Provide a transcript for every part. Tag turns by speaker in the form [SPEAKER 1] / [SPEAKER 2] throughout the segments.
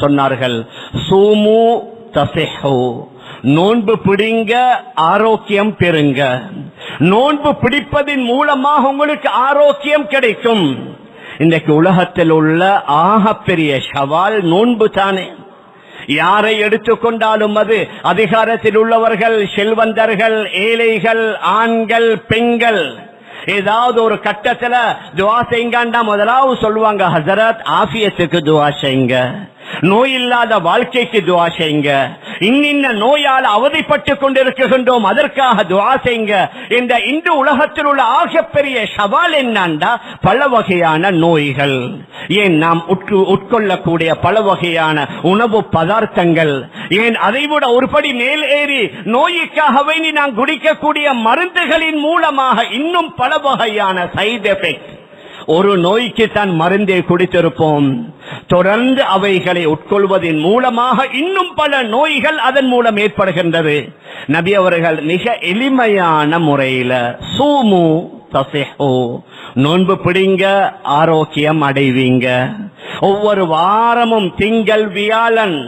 [SPEAKER 1] சொன்னார்கள். சூமு தசிஹு. நோன்பு பிடிங்க ஆரோக்கியம் பெறுங்க. நோன்பு பிடிப்பதின் மூலமாக உங்களுக்கு ஆரோக்கியம் கிடைக்கும். இன்றைக்கு உலகத்தில் உள்ள ஆகப்பெரிய சவால் நோன்பு தானே. யாரை எடுத்துக்கொண்டாலும் அது அதிகாரத்தில் உள்ளவர்கள் செல்வந்தர்கள் ஏழைகள் ஆண்கள் பெண்கள். ஏதாவது ஒரு கட்டத்துல துவா செய்யுங்கண்டா முதலாவது சொல்லுவாங்க. ஹசரத் ஆபியத்துக்கு துவா செய்யுங்க. நோய் இல்லாத வாழ்க்கைக்கு துவா செய்யுங்க இன்னின்ன நோயால் அவதிப்பட்டு கொண்டிருக்கின்றோம் அதற்காக துவா செய்யுங்க இந்த இன்று உலகத்தில் உள்ள ஆகப்பெரிய சவால் என்னண்டா? பல வகையான நோய்கள். ஏன் நாம் உட்கு- உட்கொள்ளக்கூடிய பல வகையான உணவு பதார்த்தங்கள்? ஏன் அதைவிட ஒருபடி மேல் ஏறி நோய்க்காக வேண்டி நாம் குடிக்கக்கூடிய மருந்துகளின் மூலமாக இன்னும் பல வகையான சைடு எஃபெக்ட் ஒரு நோய்க்கு தான் மருந்தை குடித்திருப்போம். தொடர்ந்து அவைகளை உட்கொள்வதன் மூலமாக இன்னும் பல நோய்கள் அதன் மூலம் ஏற்படுகின்றது. நபி அவர்கள் மிக எளிமையான முறையில சூமு தசிஹு நோன்பு பிடிங்க ஆரோக்கியம் அடைவீங்க. ஒவ்வொரு வாரமும் திங்கள் வியாழன்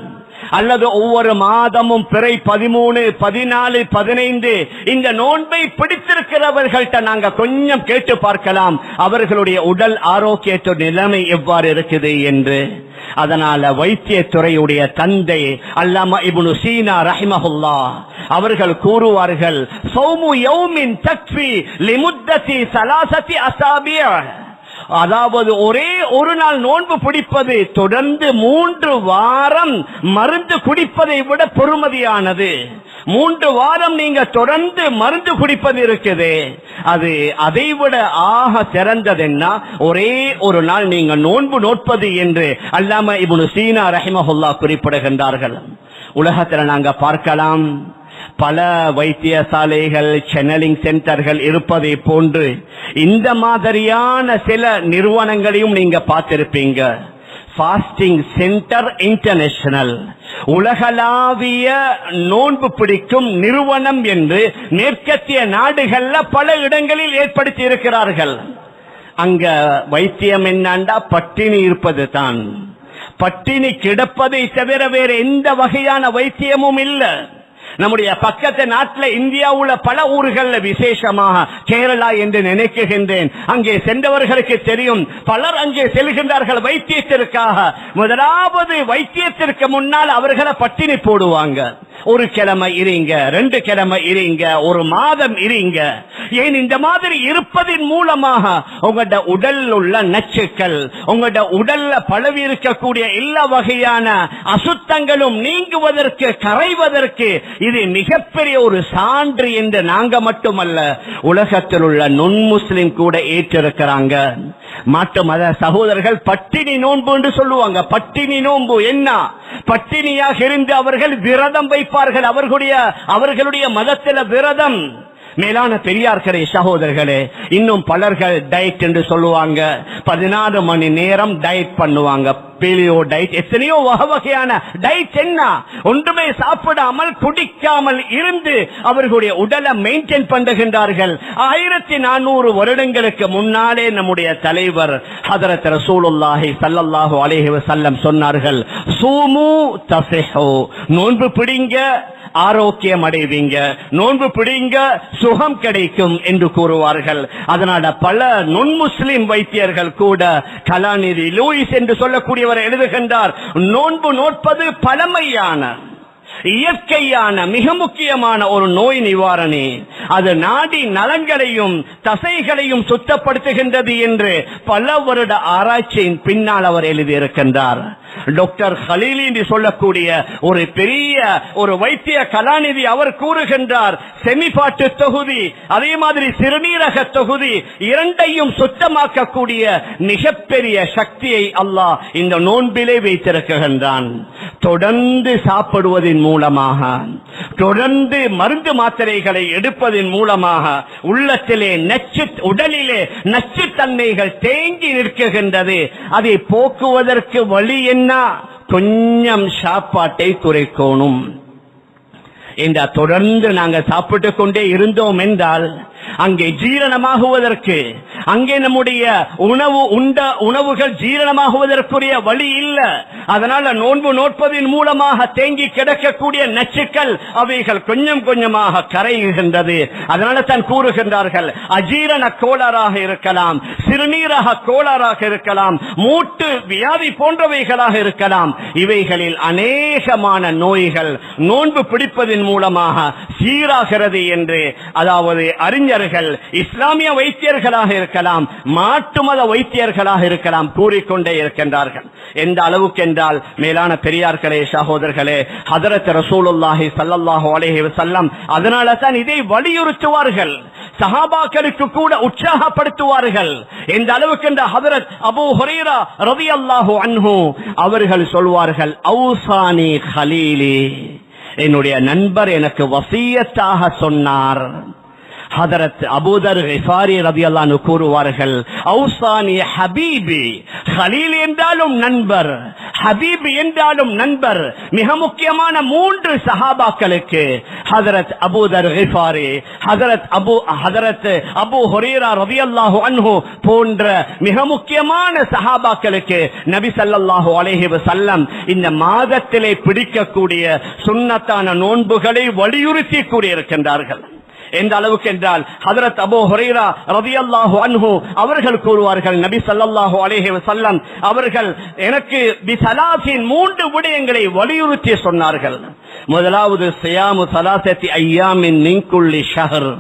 [SPEAKER 1] அல்லது ஒவ்வொரு மாதமும் பிறை பதிமூணு பதினாலு பதினைந்து இந்த நோன்பை பிடித்திருக்கிறவர்கள்ட்ட நாங்க கொஞ்சம் கேட்டு பார்க்கலாம். அவர்களுடைய உடல் ஆரோக்கியத்து நிலைமை எவ்வாறு இருக்குது என்று. அதனால வைத்தியத்துறையுடைய தந்தை அல்லாம இப்னு சீனா ரஹிமஹுல்லா அவர்கள் கூறுவார்கள் சௌமு யௌமின் தக்ஃபி லிமுத்ததி சலாசதி அசாபியா அதாவது ஒரே ஒரு நாள் நோன்பு பிடிப்பது தொடர்ந்து மூன்று வாரம் மருந்து குடிப்பதை விட பொறுமதியானது. மூன்று வாரம் நீங்க தொடர்ந்து மருந்து குடிப்பது இருக்குது. அது அதை விட ஆக சிறந்ததுன்னா ஒரே ஒரு நாள் நீங்க நோன்பு நோட்பது என்று அல்லாம இவனு சீனா ரஹிமஹுல்லா குறிப்பிடுகின்றார்கள். உலகத்துல நாங்க பார்க்கலாம். பல வைத்தியசாலைகள் சேனலிங் சென்டர்கள் இருப்பதை போன்று இந்த மாதிரியான சில நிறுவனங்களையும் நீங்க பார்த்திருப்பீங்க. ஃபாஸ்டிங் சென்டர் இன்டர்நேஷனல் உலகளாவிய நோன்பு பிடிக்கும் நிறுவனம் என்று மேற்கத்திய நாடுகள்ல பல இடங்களில் ஏற்படுத்தி இருக்கிறார்கள். அங்க வைத்தியம் என்னண்டா? பட்டினி இருப்பது தான். பட்டினி கிடப்பதை தவிர வேற எந்த வகையான வைத்தியமும் இல்லை. நம்முடைய பக்கத்து நாட்டுல இந்தியாவுல பல ஊர்கள்ல விசேஷமாக கேரளா என்று நினைக்குகின்றேன். அங்கே சென்றவர்களுக்கு தெரியும் பலர் அங்கே செல்கின்றார்கள் வைத்தியத்திற்காக. முதலாவது வைத்தியத்திற்கு முன்னால் அவர்களை பட்டினி போடுவாங்க. ஒரு கிழமை இருங்க ரெண்டு கிழமை இருங்க ஒரு மாதம் இருங்க. ஏன் இந்த மாதிரி இருப்பதின் மூலமாக உங்களோட உடல் உள்ள நச்சுக்கள் உங்களோட உடல்ல பழவி இருக்கக்கூடிய எல்லா வகையான அசுத்தங்களும் நீங்குவதற்கு கரைவதற்கு இது மிகப்பெரிய ஒரு சான்று என்று நாங்க மட்டுமல்ல உலகத்தில் உள்ள நுண் முஸ்லிம் கூட ஏற்றிருக்கிறாங்க. மாட்டு மத சகோதரர்கள் பட்டினி நோன்பு என்று சொல்லுவாங்க. பட்டினி நோன்பு என்ன? பட்டினியாக இருந்து அவர்கள் விரதம் வைப்பார்கள். அவர்களுடைய அவர்களுடைய மதத்தில் விரதம். மேலான பெரியார்களே சகோதரர்களே இன்னும் பலர்கள் டயட் என்று சொல்லுவாங்க. பதினாறு மணி நேரம் டயட் பண்ணுவாங்க. பேலியோ டயட் எத்தனையோ வகை வகையான டயட் என்ன? ஒன்றுமே சாப்பிடாமல் குடிக்காமல் இருந்து அவர்களுடைய உடலை மெயின்டைன் பண்ணுகின்றார்கள். ஆயிரத்தி நானூறு வருடங்களுக்கு முன்னாலே நம்முடைய தலைவர் ஹதரத் ரசூலுல்லாஹி சல்லல்லாஹோ அலைஹி வஸல்லம் சொன்னார்கள் சூமு தஃபிஹு. நோன்பு பிடிங்க ஆரோக்கியம் அடைவீங்க. நோன்பு பிடிங்க சுகம் கிடைக்கும் என்று கூறுவார்கள். அதனால பல நுண் முஸ்லிம் வைத்தியர்கள் கூட கலாநிதி லூயிஸ் என்று சொல்லக்கூடியவர் எழுதுகின்றார் நோன்பு நோட்பது பழமையான இயற்கையான மிக முக்கியமான ஒரு நோய் நிவாரணி. அது நாடி நலன்களையும் தசைகளையும் சுத்தப்படுத்துகின்றது என்று பல வருட ஆராய்ச்சியின் பின்னால் அவர் எழுதியிருக்கின்றார். டாக்டர் ஹலீலி என்று சொல்லக்கூடிய ஒரு பெரிய ஒரு வைத்திய கலாநிதி அவர் கூறுகின்றார் செமிபாட்டு தொகுதி அதே மாதிரி சிறுநீரக தொகுதி இரண்டையும் சுத்தமாக்கக்கூடிய மிகப்பெரிய சக்தியை அல்லாஹ் இந்த நோன்பிலே வைத்திருக்கின்றான். தொடர்ந்து சாப்பிடுவதன் மூலமாக தொடர்ந்து மருந்து மாத்திரைகளை எடுப்பதன் மூலமாக உள்ளத்திலே நச்சு உடலிலே நச்சுத்தன்மைகள் தேங்கி நிற்கின்றது. அதை போக்குவதற்கு வழி என்ன? கொஞ்சம் சாப்பாட்டை குறைக்கணும். இந்த தொடர்ந்து நாங்க சாப்பிட்டு கொண்டே இருந்தோம் என்றால் அங்கே ஜீரணமாகுவதற்கு அங்கே நம்முடைய உணவு உண்ட உணவுகள் ஜீரணமாகுவதற்குரிய வழி இல்ல. அதனால நோன்பு நோட்பதின் மூலமாக தேங்கி கிடக்கக்கூடிய நச்சுக்கள் அவைகள் கொஞ்சம் கொஞ்சமாக கரைகின்றது. அதனால தான் கூறுகின்றார்கள் அஜீரண கோளாறாக இருக்கலாம் சிறுநீரக கோளாறாக இருக்கலாம் மூட்டு வியாதி போன்றவைகளாக இருக்கலாம். இவைகளில் அநேகமான நோய்கள் நோன்பு பிடிப்பதின் மூலமாக சீராகிறது என்று அதாவது அறிஞர்கள் இஸ்லாமிய வைத்தியர்களாக இருக்கலாம் மாட்டு மத வைத்தியர்களாக இருக்கலாம் கூறிக்கொண்டே இருக்கின்றார்கள். எந்த அளவுக்கு என்றால் மேலான பெரியார்களே சகோதரர்களே ஹதரத் ரசூலுல்லாஹி சல்லாஹு அலேஹி வஸல்லம் அதனால தான் இதை வலியுறுத்துவார்கள். சஹாபாக்களுக்கு கூட உற்சாகப்படுத்துவார்கள். எந்த அளவுக்கு என்ற ஹதரத் அபு அபூ ரவி அல்லாஹு அன்ஹு அவர்கள் சொல்வார்கள் ஔசானி ஹலீலி. என்னுடைய நண்பர் எனக்கு வசியத்தாக சொன்னார். ஹதரத் அபூதர் கிஃபாரி ரதியல்லான்னு கூறுவார்கள் ஔசானி ஹபீபி ஹலீல் என்றாலும் நண்பர் ஹபீப் என்றாலும் நண்பர் மிக முக்கியமான மூன்று சஹாபாக்களுக்கு ஹதரத் அபூதர் ஹிஃபாரி ஹதரத் அபு ஹதரத் அபு ஹொரீரா ரவி அல்லாஹு அன்ஹு போன்ற மிக முக்கியமான சஹாபாக்களுக்கு நபி சல்லாஹு அலைஹி வசல்லம் இந்த மாதத்திலே பிடிக்கக்கூடிய சுண்ணத்தான நோன்புகளை வலியுறுத்தி கூறியிருக்கின்றார்கள். எந்த அளவுக்கு என்றால் ஹதரத் அபோ ஹுரைரா ரலியல்லாஹு அன்ஹு அவர்கள் கூறுவார்கள் நபி சல்லாஹு அலைஹி சல்லம் அவர்கள் எனக்கு பிசலாசின் மூன்று விடயங்களை வலியுறுத்தி சொன்னார்கள். முதலாவது சியாமு சலாசத்தி ஐயாமின் மின்குள்ளி ஷஹர்.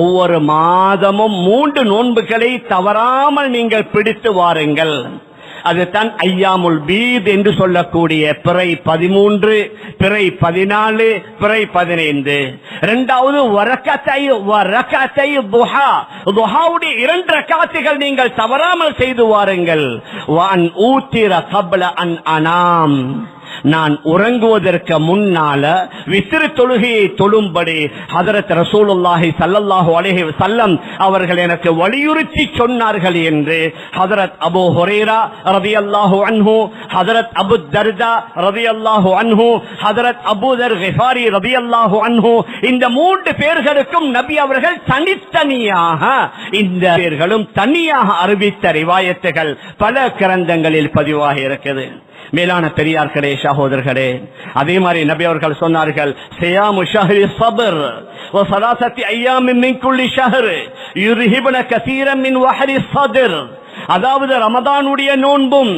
[SPEAKER 1] ஒவ்வொரு மாதமும் மூன்று நோன்புகளை தவறாமல் நீங்கள் பிடித்து வாருங்கள். அதுதான் ஐயாமுல் பீத் என்று சொல்லக்கூடிய பிறை பதிமூன்று பிறை பதினாலு பிறை பதினைந்து. இரண்டாவது வரக்கத்தை வரக்கத்தை துஹா. துஹாவுடைய இரண்டு ரக்காத்துகள் நீங்கள் தவறாமல் செய்து வாருங்கள். வான் ஊத்திர கபல அன் அனாம். நான் உறங்குவதற்கு முன்னால விசிறு தொழுகையை தொழும்படி ஹதரத் ரசூலுல்லாஹி சல்லல்லாஹு அலேஹி சல்லம் அவர்கள் எனக்கு வலியுறுத்தி சொன்னார்கள் என்று ஹதரத் அபு ஹொரேரா ரவி அல்லாஹு அன்ஹு ஹதரத் அபு தர்தா ரலியல்லாஹு அன்ஹு ஹதரத் அபுதர் தர் ரவி அல்லாஹு அன்ஹு இந்த மூன்று பேர்களுக்கும் நபி அவர்கள் தனித்தனியாக இந்த பேர்களும் தனியாக அறிவித்த ரிவாயத்துகள் பல கிரந்தங்களில் பதிவாக இருக்குது மேலான பெரியார்களே சகோதரர்களே அதே மாதிரி நபி அவர்கள் சொன்னார்கள் சியாமு ஷஹரி சபர் وثلاثه ايام من كل شهر يرهبن كثيرا من وحر الصدر அதாவது ரமதானுடைய நோன்பும்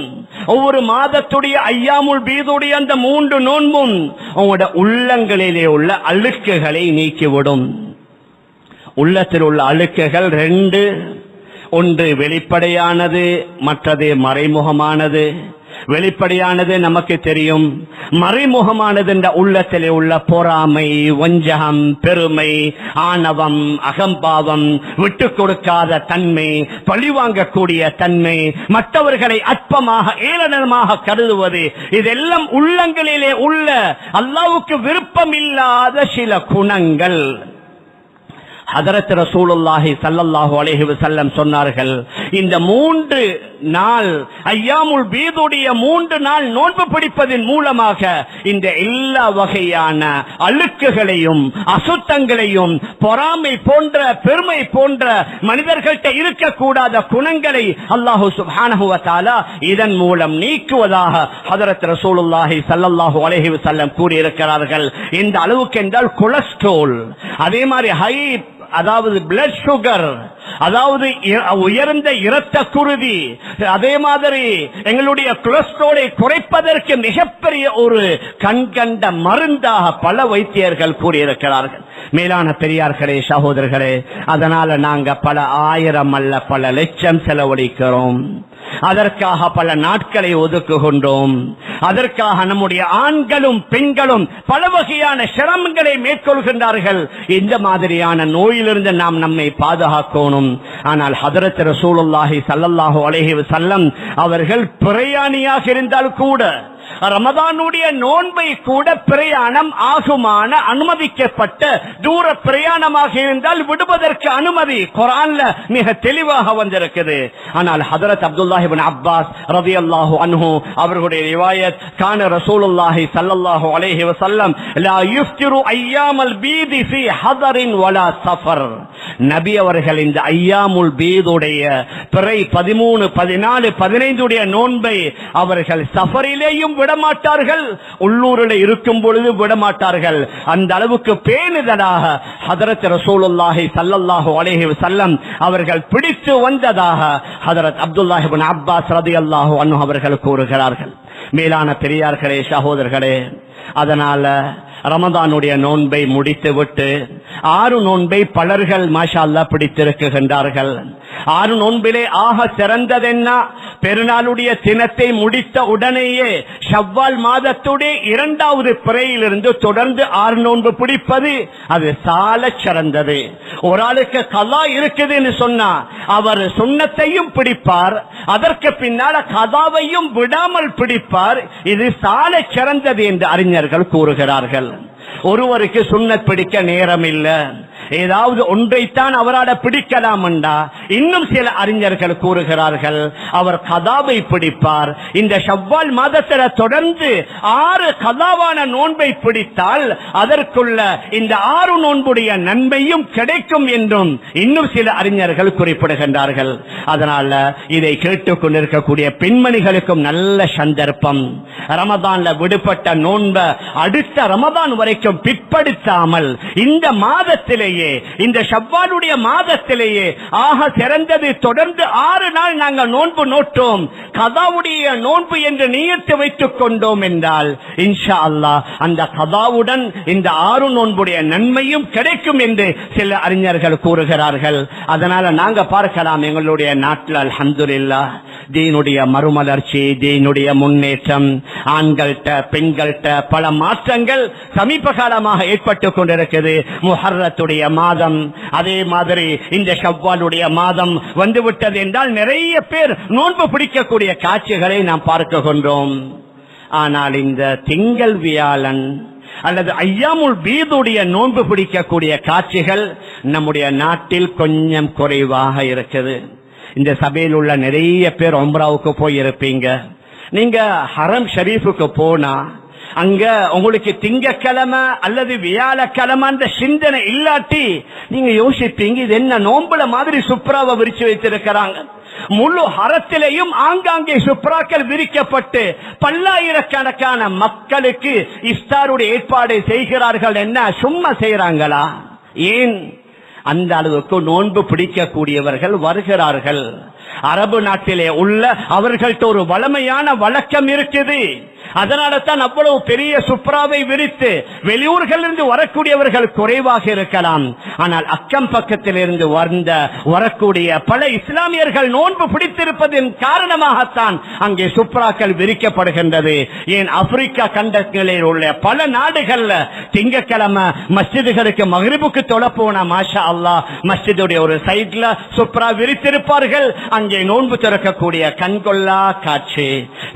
[SPEAKER 1] ஒவ்வொரு மாதத்துடைய ஐயாமுல் பீதுடைய அந்த மூன்று நோன்பும் உங்களோட உள்ளங்களிலே உள்ள அழுக்குகளை நீக்கிவிடும் உள்ளத்தில் உள்ள அழுக்குகள் ரெண்டு ஒன்று வெளிப்படையானது மற்றது மறைமுகமானது வெளிப்படையானது நமக்கு தெரியும். மறைமுகமானது என்ற உள்ளத்திலே உள்ள பொறாமை வஞ்சகம் பெருமை ஆணவம் அகம்பாவம் விட்டு கொடுக்காத தன்மை பழிவாங்கக்கூடிய தன்மை மற்றவர்களை அற்பமாக ஏளனமாக கருதுவது இதெல்லாம் உள்ளங்களிலே உள்ள அல்லாவுக்கு விருப்பம் இல்லாத சில குணங்கள். ஹதரத் ரசூலுல்லாஹி சல்லல்லாஹு அலைஹி செல்லம் சொன்னார்கள் இந்த மூன்று நாள் ஐயாமுல் பீதுடைய மூன்று நாள் நோன்பு பிடிப்பதன் மூலமாக இந்த எல்லா வகையான அழுக்குகளையும் அசுத்தங்களையும் பொறாமை போன்ற பெருமை போன்ற மனிதர்கள்ட்ட இருக்கக்கூடாத குணங்களை அல்லாஹு சுப்ஹானஹு இதன் மூலம் நீக்குவதாக ஹதரத் ரசூலுல்லாஹி சல்லல்லாஹு அலைஹி வஸல்லம் கூறியிருக்கிறார்கள். இந்த அளவுக்கு என்றால் கொலஸ்ட்ரோல் அதே மாதிரி ஹை அதாவது பிளட் சுகர் அதாவது இ- உயர்ந்த இரத்த குருதி அதே மாதிரி எங்களுடைய கொலஸ்ட்ரோலை குறைப்பதற்கு மிகப்பெரிய ஒரு கண்கண்ட மருந்தாக பல வைத்தியர்கள் கூறியிருக்கிறார்கள். மேலான பெரியார்களே சகோதரர்களே அதனால நாங்க பல ஆயிரம் அல்ல பல லட்சம் செலவழிக்கிறோம். அதற்காக பல நாட்களை ஒதுக்குகின்றோம். அதற்காக நம்முடைய ஆண்களும் பெண்களும் பல வகையான சிரமங்களை மேற்கொள்கின்றார்கள். இந்த மாதிரியான நோயிலிருந்து நாம் நம்மை பாதுகாக்கணும். ஆனால் ஹதரத் ரசூலுல்லாஹி சல்லல்லாஹோ அலைஹி செல்லம் அவர்கள் பிரயாணியாக இருந்தால் கூட ரமதானுடைய நோன்பை கூட பிரயாணம் ஆகுமான அனுமதிக்கப்பட்ட தூர பிரயாணமாக இருந்தால் விடுவதற்கு அனுமதி குரான்ல மிக தெளிவாக வந்திருக்குது. ஆனால் ஹதரத் அப்துல்லாஹிபின் அப்பாஸ் ரவி அல்லாஹு அன்ஹு அவர்களுடைய ரிவாயத் கான ரசூலுல்லாஹி சல்லல்லாஹு அலைஹி வஸல்லம் லா யுஃப்திரு ஐயாமல் பீதி ஃபி ஹதரின் வலா சஃபர். நபி அவர்கள் இந்த ஐயாமுல் பீதுடைய பிறை பதிமூணு பதினாலு பதினைந்துடைய நோன்பை அவர்கள் சஃபரிலேயும் விடமாட்டார்கள். உள்ளூரில் இருக்கும் பொழுது விடமாட்டார்கள். அந்த அளவுக்கு பேணுதலாக ஹதரத் ரசூலுல்லாஹி சல்லல்லாஹு அலைஹி வஸல்லம் அவர்கள் பிடித்து வந்ததாக ஹதரத் அப்துல்லாஹிபின் அப்பாஸ் ரதியல்லாஹு அன்ஹு அவர்கள் கூறுகிறார்கள். மேலான பெரியார்களே சகோதரர்களே அதனால ரமதானுடைய நோன்பை முடித்துவிட்டு ஆறு நோன்பை பலர்கள் மாஷா பிடித்திருக்குகின்றார்கள். ஆறு நோன்பிலே ஆக சிறந்ததென்ன பெருநாளுடைய தினத்தை முடித்த உடனேயே ஷவ்வால் மாதத்துடைய இரண்டாவது பிறையிலிருந்து தொடர்ந்து ஆறு நோன்பு பிடிப்பது அது சால சிறந்தது. ஒரு ஆளுக்கு கலா இருக்குதுன்னு சொன்னா அவர் சுண்ணத்தையும் பிடிப்பார் அதற்கு பின்னால கதாவையும் விடாமல் பிடிப்பார் இது சால சிறந்தது என்று அறிஞர்கள் கூறுகிறார்கள். ஒருவருக்கு சுண்ணத் பிடிக்க நேரம் இல்லை ஏதாவது ஒன்றைத்தான் அவராட பிடிக்கலாம் என்றா இன்னும் சில அறிஞர்கள் கூறுகிறார்கள் அவர் கதாவை பிடிப்பார். இந்த ஷவ்வால் மாதத்தில் தொடர்ந்து ஆறு கதாவான நோன்பை பிடித்தால் அதற்குள்ள இந்த ஆறு நோன்புடைய நன்மையும் கிடைக்கும் என்றும் இன்னும் சில அறிஞர்கள் குறிப்பிடுகின்றார்கள். அதனால இதை கேட்டுக் கொண்டிருக்கக்கூடிய பெண்மணிகளுக்கும் நல்ல சந்தர்ப்பம். ரமதான்ல விடுபட்ட நோன்ப அடுத்த ரமதான் வரைக்கும் பிற்படுத்தாமல் இந்த மாதத்திலே மாதத்திலேயே இந்த ஷவ்வாலுடைய மாதத்திலேயே ஆக சிறந்தது தொடர்ந்து ஆறு நாள் நாங்கள் நோன்பு நோட்டோம் கதாவுடைய நோன்பு என்று நியத்து வைத்துக் கொண்டோம் என்றால் இன்ஷா அல்லா அந்த கதாவுடன் இந்த ஆறு நோன்புடைய நன்மையும் கிடைக்கும் என்று சில அறிஞர்கள் கூறுகிறார்கள். அதனால நாங்க பார்க்கலாம் எங்களுடைய நாட்டில் அல்ஹம்துலில்லாஹ் தீனுடைய மறுமலர்ச்சி தீனுடைய முன்னேற்றம் ஆண்கள்கிட்ட பெண்கள்கிட்ட பல மாற்றங்கள் சமீப காலமாக ஏற்பட்டு கொண்டிருக்கிறது. முஹர்ரத்துடைய மாதம். அதே மாதிரி இந்த ஷவ்வாலுடைய மாதம் வந்துவிட்டது என்றால் நிறைய பேர் நோன்பு பிடிக்கக்கூடிய காட்சிகளை நாம் பார்க்கின்றோம் ஆனால் இந்த திங்கள் வியாழன் அல்லது ஐயாமுல் பீதுடைய நோன்பு பிடிக்கக்கூடிய காட்சிகள் நம்முடைய நாட்டில் கொஞ்சம் குறைவாக இருக்குது. இந்த சபையில் உள்ள நிறைய பேர் ஒம்ராவுக்கு போய் இருப்பீங்க நீங்க ஹரம் ஷரீஃபுக்கு போனா அங்க உங்களுக்கு திங்கக்கிழமை அல்லது வியாழக்கிழமை அந்த சிந்தனை இல்லாட்டி நீங்க யோசிப்பீங்க இது என்ன நோம்புல மாதிரி சுப்ராவை விரிச்சு வைத்திருக்கிறாங்க. முழு ஹரத்திலையும் ஆங்காங்கே சுப்ராக்கள் விரிக்கப்பட்டு பல்லாயிரக்கணக்கான மக்களுக்கு இஸ்தாருடைய ஏற்பாடு செய்கிறார்கள் என்ன? சும்மா செய்யறாங்களா ஏன்? அந்த அளவுக்கு நோன்பு பிடிக்கக்கூடியவர்கள் வருகிறார்கள். அரபு நாட்டிலே உள்ள அவர்கள்ட்ட ஒரு வளமையான வழக்கம் இருக்குது. அதனால தான் அவ்வளவு பெரிய சுப்ராவை விரித்து வெளியூர்களிலிருந்து வரக்கூடியவர்கள் குறைவாக இருக்கலாம். ஆனால் அக்கம் பக்கத்தில் இருந்து வந்த வரக்கூடிய பல இஸ்லாமியர்கள் நோன்பு பிடித்திருப்பதன் காரணமாகத்தான் அங்கே சுப்ராக்கள் விரிக்கப்படுகின்றது. ஏன் ஆப்பிரிக்கா கண்டங்களில் உள்ள பல நாடுகள்ல திங்கக்கிழமை மஸ்ஜிதுகளுக்கு மகிழ்வுக்கு தொலை மாஷா அல்லா மஸ்ஜிதுடைய ஒரு சைட்ல சுப்ரா விரித்திருப்பார்கள். அங்கே நோன்பு திறக்கக்கூடிய கண்கொள்ளா காட்சி.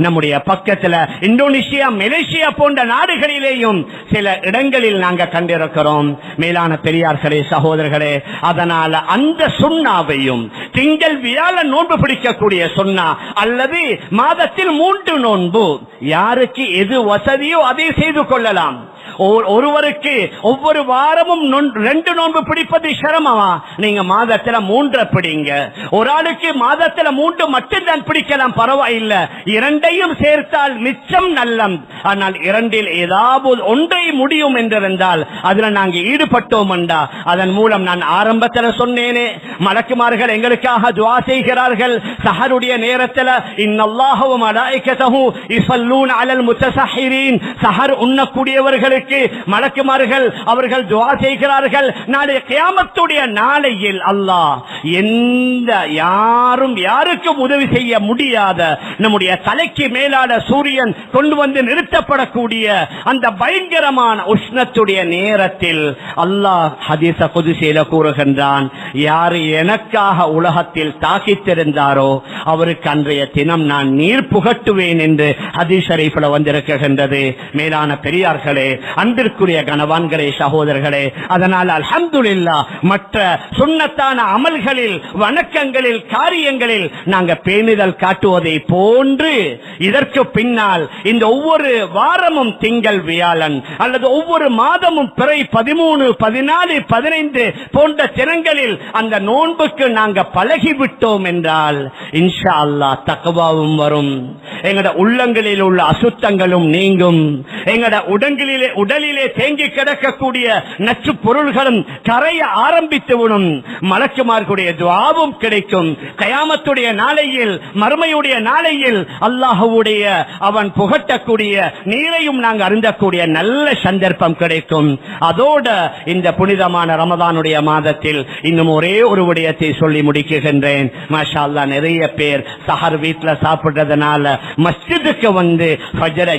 [SPEAKER 1] நம்முடைய பக்கத்தில் இந்தோனேஷியா மலேசியா போன்ற நாடுகளிலேயும் சில இடங்களில் நாங்கள் கண்டிருக்கிறோம். மேலான பெரியார்களே சகோதரர்களே அதனால அந்த சுண்ணாவையும் திங்கள் வியாழ நோன்பு பிடிக்கக்கூடிய சுண்ணா அல்லது மாதத்தில் மூன்று நோன்பு யாருக்கு எது வசதியோ அதை செய்து கொள்ளலாம். ஒருவருக்கு ஒவ்வொரு வாரமும் ரெண்டு நோன்பு பிடிப்பது சிரமமா? நீங்க மாதத்துல மூன்று பிடிங்க. ஒரு ஆளுக்கு மாதத்துல மூன்று மட்டும்தான் பிடிக்கலாம் பரவாயில்ல. இரண்டையும் சேர்த்தால் மிச்சம் நல்லம். ஆனால் இரண்டில் ஏதாவது ஒன்றை முடியும் என்றிருந்தால் அதுல நாங்க ஈடுபட்டோம் என்றா அதன் மூலம் நான் ஆரம்பத்துல சொன்னேனே மலக்குமார்கள் எங்களுக்காக துவா செய்கிறார்கள். சஹருடைய நேரத்துல இந்நல்லாகவும் மலாயிக்கத்தஹு இசல்லூன் அலல் முத்தசஹிரீன் சஹர் உண்ணக்கூடியவர்கள் அவர்களுக்கு மலக்குமார்கள் அவர்கள் துவா செய்கிறார்கள். நாளைய கியாமத்துடைய நாளையில் அல்லாஹ் எந்த யாரும் யாருக்கும் உதவி செய்ய முடியாத நம்முடைய தலைக்கு மேலான சூரியன் கொண்டு வந்து நிறுத்தப்படக்கூடிய அந்த பயங்கரமான உஷ்ணத்துடைய நேரத்தில் அல்லாஹ் ஹதீச குதிசையில கூறுகின்றான் யார் எனக்காக உலகத்தில் தாக்கித்திருந்தாரோ அவருக்கு அன்றைய தினம் நான் நீர் புகட்டுவேன் என்று ஹதீஸ் ஷரீஃபில் வந்திருக்கின்றது. மேலான பெரியார்களே அன்பிற்குரிய கணவான்களே சகோதரர்களே அதனால் அல்ஹம்துலில்லா மற்ற சுண்ணத்தான அமல்களில் வணக்கங்களில் காரியங்களில் நாங்க பேணிதல் காட்டுவதை போன்று இதற்கு பின்னால் இந்த ஒவ்வொரு வாரமும் திங்கள் வியாழன் அல்லது ஒவ்வொரு மாதமும் பிறை பதிமூணு பதினாலு பதினைந்து போன்ற தினங்களில் அந்த நோன்புக்கு நாங்க பழகிவிட்டோம் என்றால் இன்ஷா அல்லா தக்குவாவும் வரும். எங்கட உள்ளங்களில் உள்ள அசுத்தங்களும் நீங்கும். எங்கட உடங்களிலே உடலிலே தேங்கி கிடக்கக்கூடிய நச்சு பொருள்களும் கரைய ஆரம்பித்துவிடும் மலக்குமார்களுடைய துவாவும் கிடைக்கும். கயாமத்துடைய நாளையில் மறுமையுடைய நாளையில் அல்லாஹுடைய அவன் புகட்டக்கூடிய நீரையும் நாங்கள் அருந்தக்கூடிய நல்ல சந்தர்ப்பம் கிடைக்கும். அதோட இந்த புனிதமான ரமதானுடைய மாதத்தில் இன்னும் ஒரே ஒரு விடயத்தை சொல்லி முடிக்குகின்றேன் மாஷா நிறைய பேர் சஹர் வீட்டுல சாப்பிடுறதுனால மஸ்ஜிதுக்கு வந்து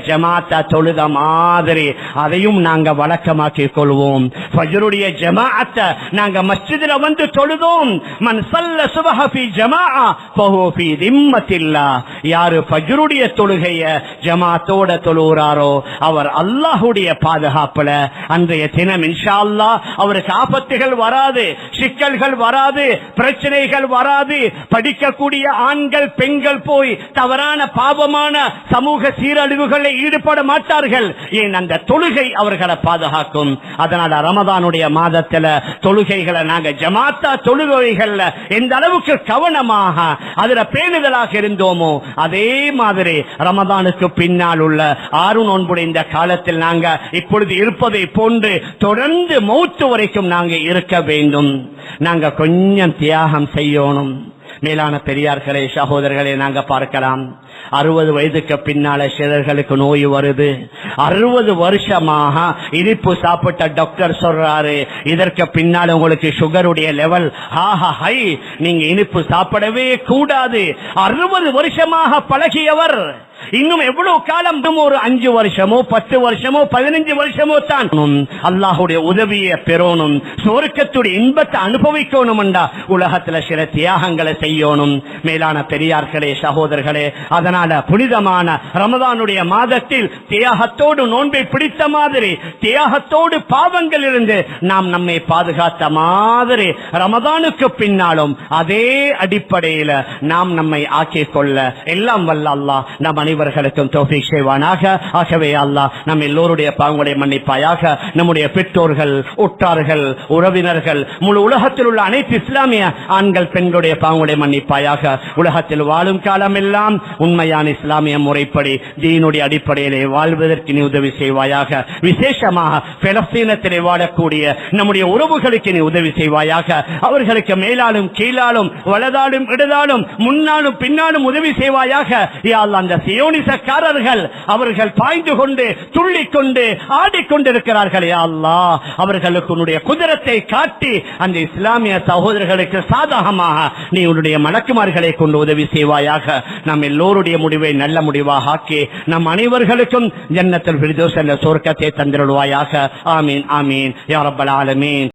[SPEAKER 1] ஜமாத்தா தொழுத மாதிரி அதையும் நாங்க வழக்கமாக்கிக் கொள்வோம். ஃபஜ்ருடைய ஜமாஅத்தை நாங்க மஸ்ஜிதுல வந்து தொழுதோம். மன் சல்ல சுபஹ ஃபி ஜமாஅ ஃபஹு ஃபி திம்மத்தில்லா. யாரு ஃபஜ்ருடைய தொழுகைய ஜமாத்தோட தொழுகிறாரோ அவர் அல்லாஹ்வுடைய பாதுகாப்புல அன்றைய தினம் இன்ஷா அல்லாஹ் அவருக்கு ஆபத்துகள் வராது சிக்கல்கள் வராது பிரச்சனைகள் வராது. படிக்கக்கூடிய ஆண்கள் பெண்கள் போய் தவறான பாவமான சமூக சீரழிவுகளில் ஈடுபட மாட்டார்கள். ஏன் அந்த தொழுகை அவர்களை பாதுகாக்கும். அதனால ரமதானுடைய மாதத்துல தொழுகைகளை நாங்க ஜமாத்தா தொழுகைகள்ல எந்த அளவுக்கு கவனமாக அதுல பேணுதலாக இருந்தோமோ அதே மாதிரி ரமதானுக்கு பின்னால் உள்ள ஆறு நோன்புடைய இந்த காலத்தில் நாங்க இப்பொழுது இருப்பதை போன்று தொடர்ந்து மௌத்து வரைக்கும் நாங்க இருக்க வேண்டும். நாங்க கொஞ்சம் தியாகம் செய்யணும். மேலான பெரியார்களே சகோதரர்களே நாங்க பார்க்கலாம். அறுபது வயதுக்கு பின்னால சிலர்களுக்கு நோய் வருது. அறுபது வருஷமாக இனிப்பு சாப்பிட்ட டாக்டர் சொல்றாரு இதற்கு பின்னால் உங்களுக்கு சுகருடைய லெவல் ஹை நீங்க இனிப்பு சாப்பிடவே கூடாது. அறுபது வருஷமாக பழகியவர். இன்னும் எவ்வளவு காலம் ஒரு அஞ்சு வருஷமோ பத்து வருஷமோ பதினஞ்சு வருஷமோ தான். அல்லாஹுடைய உதவியை பெறணும் சொர்க்கத்துடைய இன்பத்தை அனுபவிக்கணும் உலகத்துல சில தியாகங்களை செய்யணும். மேலான பெரியார்களே சகோதரர்களே அதனால புனிதமான ரமதானுடைய மாதத்தில் தியாகத்தோடு நோன்பை பிடித்த மாதிரி தியாகத்தோடு பாவங்கள் இருந்து நாம் நம்மை பாதுகாத்த மாதிரி ரமதானுக்கு பின்னாலும் அதே அடிப்படையில நாம் நம்மை ஆக்கிக் கொள்ள. எல்லாம் வல்ல அல்லாஹ் நம் அனைவர்களுக்கும் தோஃபிக் செய்வானாக. ஆகவே அல்லாஹ் நம் எல்லோருடைய பாவங்களை மன்னிப்பாயாக. நம்முடைய பெற்றோர்கள் உற்றார்கள் உறவினர்கள் முழு உலகத்தில் உள்ள அனைத்து இஸ்லாமிய ஆண்கள் பெண்களுடைய பாவங்களை மன்னிப்பாயாக. உலகத்தில் வாழும் காலம் எல்லாம் உண்மையான இஸ்லாமிய முறைப்படி தீனுடைய அடிப்படையிலே வாழ்வதற்கு நீ உதவி செய்வாயாக. விசேஷமாக பெலஸ்தீனத்திலே வாழக்கூடிய நம்முடைய உறவுகளுக்கு நீ உதவி செய்வாயாக. அவர்களுக்கு மேலாலும் கீழாலும் வலதாலும் இடதாலும் முன்னாலும் பின்னாலும் உதவி செய்வாயாக. யா அல்லாஹ், அந்த சியோனிசக்காரர்கள் அவர்கள் பாய்ந்து கொண்டு துள்ளி கொண்டு ஆடிக்கொண்டிருக்கிறார்கள் யா அவர்களுக்கு உன்னுடைய குதிரத்தை காட்டி அந்த இஸ்லாமிய சகோதரர்களுக்கு சாதகமாக நீ உன்னுடைய மணக்குமார்களை கொண்டு உதவி செய்வாயாக. நம் எல்லோருடைய முடிவை நல்ல முடிவாக ஆக்கி நம் அனைவர்களுக்கும் ஜன்னத்தில் விருதோஸ் என்ற சொர்க்கத்தை தந்திருவாயாக ஆமீன் ஆமீன். யாரப்பல் ஆலமீன்.